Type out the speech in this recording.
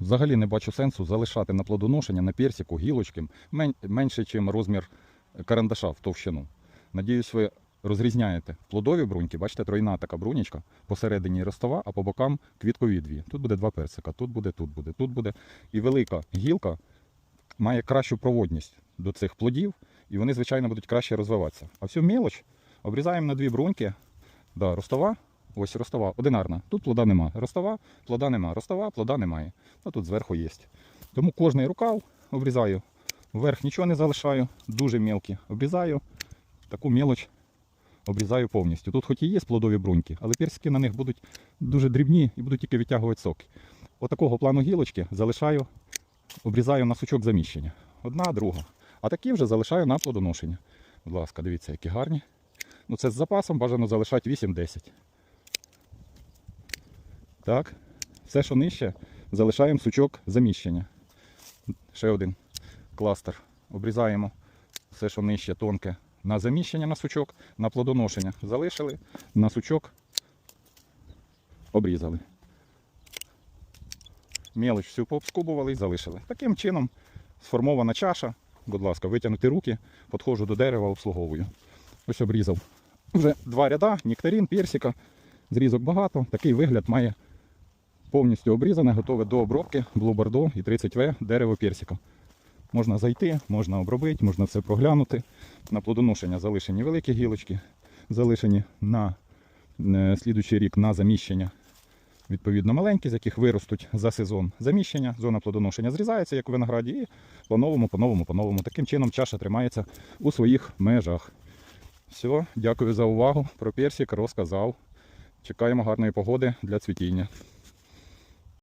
взагалі не бачу сенсу залишати на плодоношення на персику гілочки менше, ніж розмір карандаша в товщину. Надіюсь, ви розрізняєте плодові бруньки, бачите, тройна така брунічка, посередині ростова, а по бокам квіткові дві. Тут буде два персика, тут буде, тут буде, тут буде. І велика гілка має кращу проводність до цих плодів, і вони, звичайно, будуть краще розвиватися. А всю мілоч обрізаємо на дві бруньки. Да, ростова, ось ростова, одинарна. Тут плода нема. Ростова, плода нема. Ростова, плода немає. А тут зверху є. Тому кожний рукав обрізаю. Вверх нічого не залишаю, дуже мелкі. Обрізаю. Таку мелоч обрізаю повністю. Тут хоч і є плодові бруньки, але персики на них будуть дуже дрібні і будуть тільки відтягувати соки. Отакого плану гілочки залишаю, обрізаю на сучок заміщення. Одна, друга. А такі вже залишаю на плодоношення. Будь ласка, дивіться, які гарні. Ну це з запасом бажано залишати 8-10. Так. Все, що нижче, залишаємо сучок заміщення. Ще один кластер. Обрізаємо все, що нижче, тонке, на заміщення на сучок, на плодоношення. Залишили, на сучок обрізали. Мелоч всю пообскубували і залишили. Таким чином сформована чаша. Будь ласка, витягнути руки, підходжу до дерева, обслуговую. Ось обрізав. Вже два ряда, нектарин, персика. Зрізок багато. Такий вигляд має повністю обрізане, готове до обробки Bordeaux і 30В дерево персика. Можна зайти, можна обробити, можна все проглянути. На плодоношення залишені великі гілочки, залишені на е, слідуючий рік на заміщення. Відповідно, маленькі, з яких виростуть за сезон заміщення, зона плодоношення зрізається, як у винограді, і по-новому, по-новому, по-новому. Таким чином чаша тримається у своїх межах. Все, дякую за увагу. Про персик розказав. Чекаємо гарної погоди для цвітіння.